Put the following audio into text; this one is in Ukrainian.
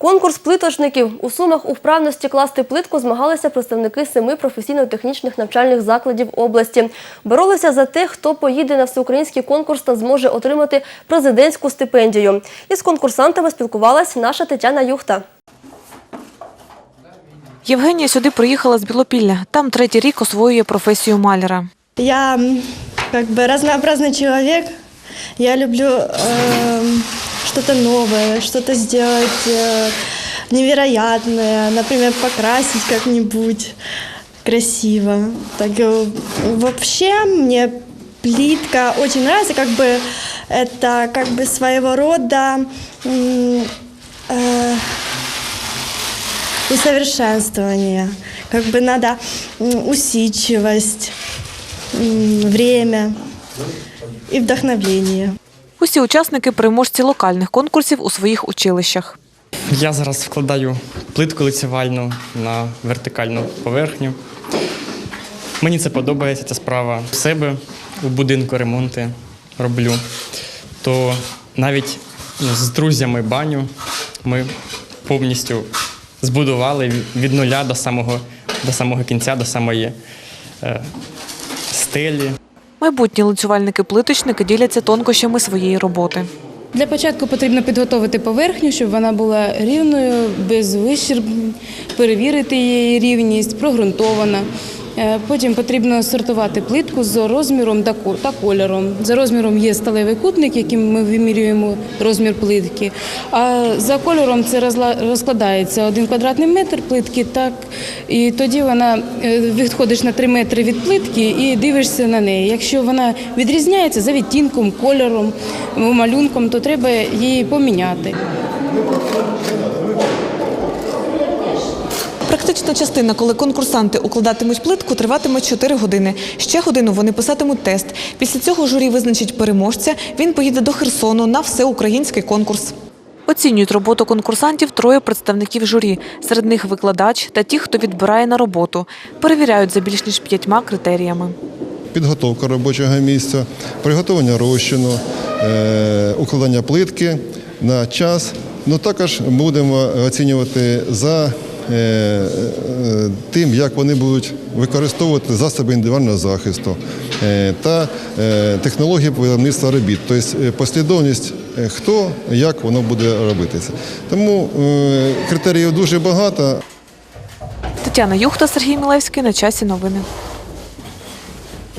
Конкурс плиточників у сумах у вправності класти плитку змагалися представники семи професійно-технічних навчальних закладів області. Боролися за те, хто поїде на всеукраїнський конкурс та зможе отримати президентську стипендію. Із конкурсантами спілкувалась наша Тетяна Юхта. Євгенія сюди приїхала з Білопілля. Там третій рік освоює професію маляра. Я м, как бы разнообразный человек. Я люблю эм, что-то новое, что-то сделать э, невероятное, например, покрасить как-нибудь красиво. Так э, вообще мне плитка очень нравится, как бы это как бы своего рода э, усовершенствование. Как бы надо усидчивость, время и вдохновение. Усі учасники переможці локальних конкурсів у своїх училищах. Я зараз вкладаю плитку лицевальну на вертикальну поверхню. Мені це подобається, ця справа. В себе у будинку ремонти роблю. То навіть ну, з друзями баню ми повністю збудували від нуля до самого, до самого кінця, до самої е, стелі. Майбутні лицювальники-плиточники діляться тонкощами своєї роботи. Для початку потрібно підготувати поверхню, щоб вона була рівною, без вищерб, перевірити її рівність, прогрунтована. Е, Потім потрібно сортувати плитку за розміром та ко- та кольором. За розміром є сталевий кутник, яким ми вимірюємо розмір плитки. А за кольором це розкладається один квадратний метр плитки, так і тоді вона е, відходиш на 3 метри від плитки і дивишся на неї. Якщо вона відрізняється за відтінком, кольором, малюнком, то треба її поміняти. Практична частина, коли конкурсанти укладатимуть плитку, триватиме 4 години. Ще годину вони писатимуть тест. Після цього журі визначить переможця. Він поїде до Херсону на всеукраїнський конкурс. Оцінюють роботу конкурсантів троє представників журі. Серед них викладач та ті, хто відбирає на роботу. Перевіряють за більш ніж п'ятьма критеріями. підготовка робочого місця, приготування розчину, е, укладання плитки на час. Ну також будемо оцінювати за тим, як вони будуть використовувати засоби індивідуального захисту е, та е, технології виробництва робіт, тобто е, послідовність, е, хто як воно буде робитися. Тому е, критеріїв дуже багато. Тетяна Юхта, Сергій Мілевський. На часі новини.